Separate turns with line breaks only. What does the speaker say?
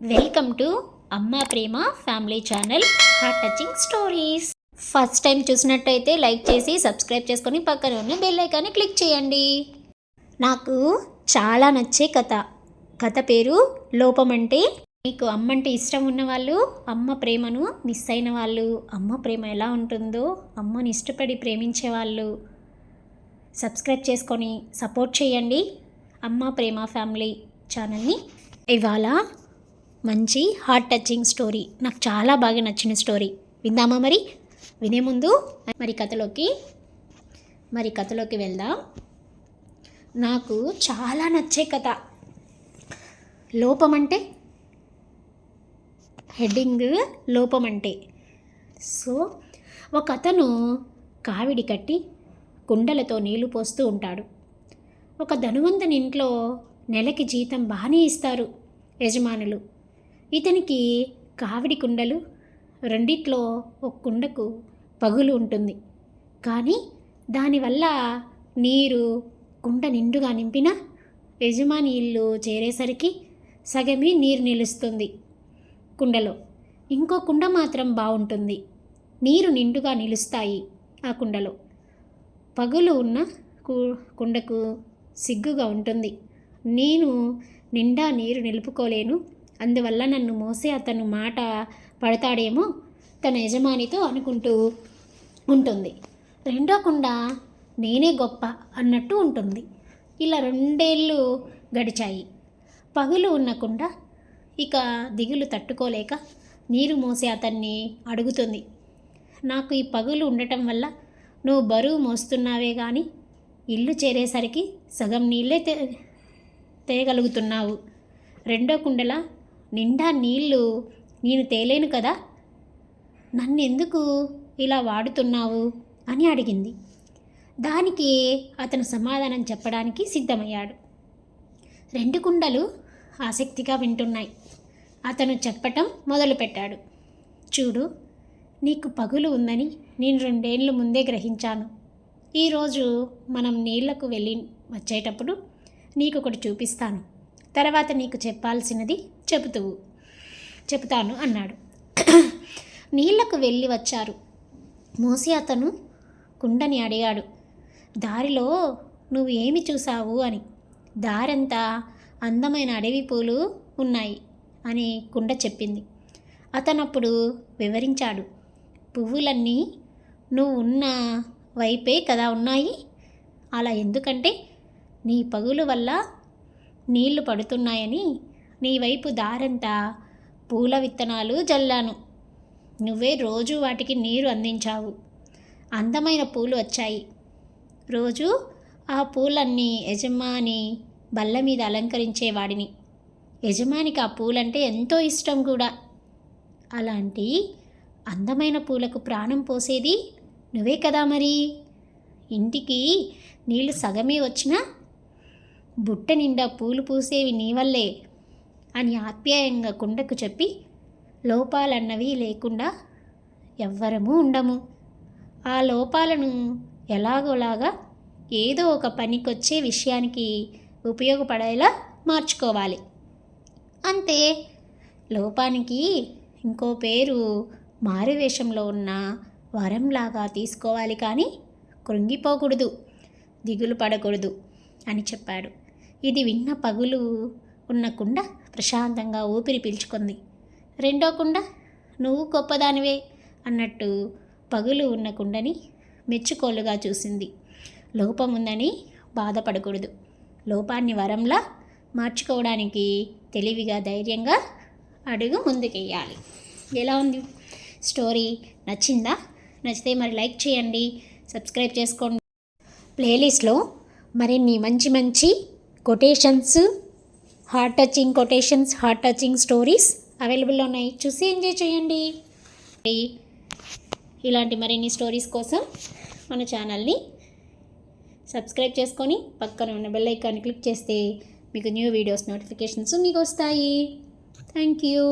Welcome to అమ్మ ప్రేమ family channel heart touching stories first time చూసినట్టయితే like చేసి subscribe చేసుకొని పక్కన ఉన్న బెల్ ఐకాన్ని క్లిక్ చేయండి. నాకు చాలా నచ్చే కథ. కథ పేరు లోపం అంటే మీకు అమ్మ అంటే ఇష్టం ఉన్నవాళ్ళు అమ్మ ప్రేమను మిస్ అయిన వాళ్ళు. అమ్మ ప్రేమ ఎలా ఉంటుందో అమ్మని ఇష్టపడి ప్రేమించే వాళ్ళు సబ్స్క్రైబ్ చేసుకొని సపోర్ట్ చేయండి అమ్మ ప్రేమ ఫ్యామిలీ ఛానల్ని ఇవాళ మంచి హార్ట్ టచింగ్ స్టోరీ నాకు చాలా బాగా నచ్చిన స్టోరీ విందామా మరి? వినే ముందు మరి కథలోకి మరి కథలోకి వెళ్దాం. నాకు చాలా నచ్చే కథ. లోపం అంటే? హెడ్డింగ్ లోపం అంటే. సో ఒక అతను కావిడి కట్టి కుండలతో నీళ్ళు పోస్తూ ఉంటాడు. ఒక ధనువంతుని ఇంట్లో నెలకి జీతం బాగానే ఇస్తారు యజమానులు. ఇతనికి కావిడి కుండలు రెండిట్లో ఒక కుండకు పగులు ఉంటుంది. కానీ దానివల్ల నీరు కుండ నిండుగా నింపిన యజమాని ఇల్లు చేరేసరికి సగమే నీరు నిలుస్తుంది కుండలో. ఇంకో కుండ మాత్రం బాగుంటుంది నీరు నిండుగా నిలుస్తాయి ఆ కుండలో. పగులు ఉన్న కు- కుండకు సిగ్గుగా ఉంటుంది. నేను నిండా నీరు నిలుపుకోలేను. అందువల్ల నన్ను మోసే అతను మాట పడతాడేమో తన యజమానితో అనుకుంటూ ఉంటుంది. రెండో కుండ నేనే గొప్ప అన్నట్టు ఉంటుంది. ఇలా రెండేళ్ళు గడిచాయి. పగులు ఉన్నకుండా ఇక దిగులు తట్టుకోలేక నీరు మోసే అతన్ని అడుగుతుంది. నాకు ఈ పగులు ఉండటం వల్ల నువ్వు బరువు మోస్తున్నావే కానీ ఇల్లు చేరేసరికి సగం నీళ్ళే తే తేయగలుగుతున్నావు రెండో కుండలా నిండా నీళ్ళు నేను తేలేను కదా? నన్నెందుకు ఇలా వాడుతున్నావు? అని అడిగింది. దానికి అతను సమాధానం చెప్పడానికి సిద్ధమయ్యాడు. రెండు కుండలు ఆసక్తిగా వింటున్నాయి. అతను చెప్పటం మొదలుపెట్టాడు. చూడు నీకు పగులు ఉందని నేను రెండేళ్ళు ముందే గ్రహించాను. ఈరోజు మనం నీళ్ళకు వెళ్ళి వచ్చేటప్పుడు నీకు ఒకటి చూపిస్తాను. తర్వాత నీకు చెప్పాల్సినది చెబుతూ చెబుతాను అన్నాడు. నీళ్ళకు వెళ్ళి వచ్చారు. మోసి అతను కుండని అడిగాడు. దారిలో నువ్వు ఏమి చూసావు అని. దారంతా అందమైన అడవి పూలు ఉన్నాయి అని కుండ చెప్పింది. అతనప్పుడు వివరించాడు. పువ్వులన్నీ నువ్వు ఉన్న వైపే కదా ఉన్నాయి. అలా ఎందుకంటే నీ పగులు వల్ల నీళ్ళు పడుతున్నాయని నీ వైపు దారంతా పూల విత్తనాలు జల్లాను. నువ్వే రోజు వాటికి నీరు అందించావు. అందమైన పూలు వచ్చాయి. రోజు ఆ పూలన్నీ యజమాని బల్ల మీద అలంకరించేవాడిని. యజమానికి ఆ పూలంటే ఎంతో ఇష్టం కూడా. అలాంటి అందమైన పూలకు ప్రాణం పోసేది నువ్వే కదా మరి. ఇంటికి నీళ్ళు సగమే వచ్చినా బుట్ట నిండా పూలు పూసేవి నీ వల్లే అని ఆప్యాయంగా కుండకు చెప్పి లోపాలన్నవి లేకుండా ఎవ్వరము ఉండము. ఆ లోపాలను ఎలాగోలాగా ఏదో ఒక పనికొచ్చే విషయానికి ఉపయోగపడేలా మార్చుకోవాలి. అంతే. లోపానికి ఇంకో పేరు మారువేషంలో ఉన్న వరంలాగా తీసుకోవాలి కానీ కృంగిపోకూడదు దిగులు పడకూడదు అని చెప్పాడు. ఇది విన్న పగులు ఉన్న కుండ ప్రశాంతంగా ఊపిరి పీల్చుకుంది. రెండో కుండ నువ్వు గొప్పదానివే అన్నట్టు పగులు ఉన్న కుండని మెచ్చుకోలుగా చూసింది. లోపం ఉందని బాధపడకూడదు. లోపాన్ని వరంలా మార్చుకోవడానికి తెలివిగా ధైర్యంగా అడుగు ముందుకెయ్యాలి. ఎలా ఉంది? స్టోరీ నచ్చిందా? నచ్చితే మరి లైక్ చేయండి సబ్స్క్రైబ్ చేసుకోండి. ప్లేలిస్ట్లో మరిన్ని మంచి మంచి quotations heart touching quotations heart touching stories అవైలబుల్లో ఉన్నాయి. చూసి ఎంజాయ్ చేయండి. ఇలాంటి మరిన్ని స్టోరీస్ కోసం మన ఛానల్ని సబ్స్క్రైబ్ చేసుకొని పక్కన ఉన్న బెల్ ఐకాన్ క్లిక్ చేస్తే మీకు న్యూ వీడియోస్ నోటిఫికేషన్స్ మీకు వస్తాయి. Thank you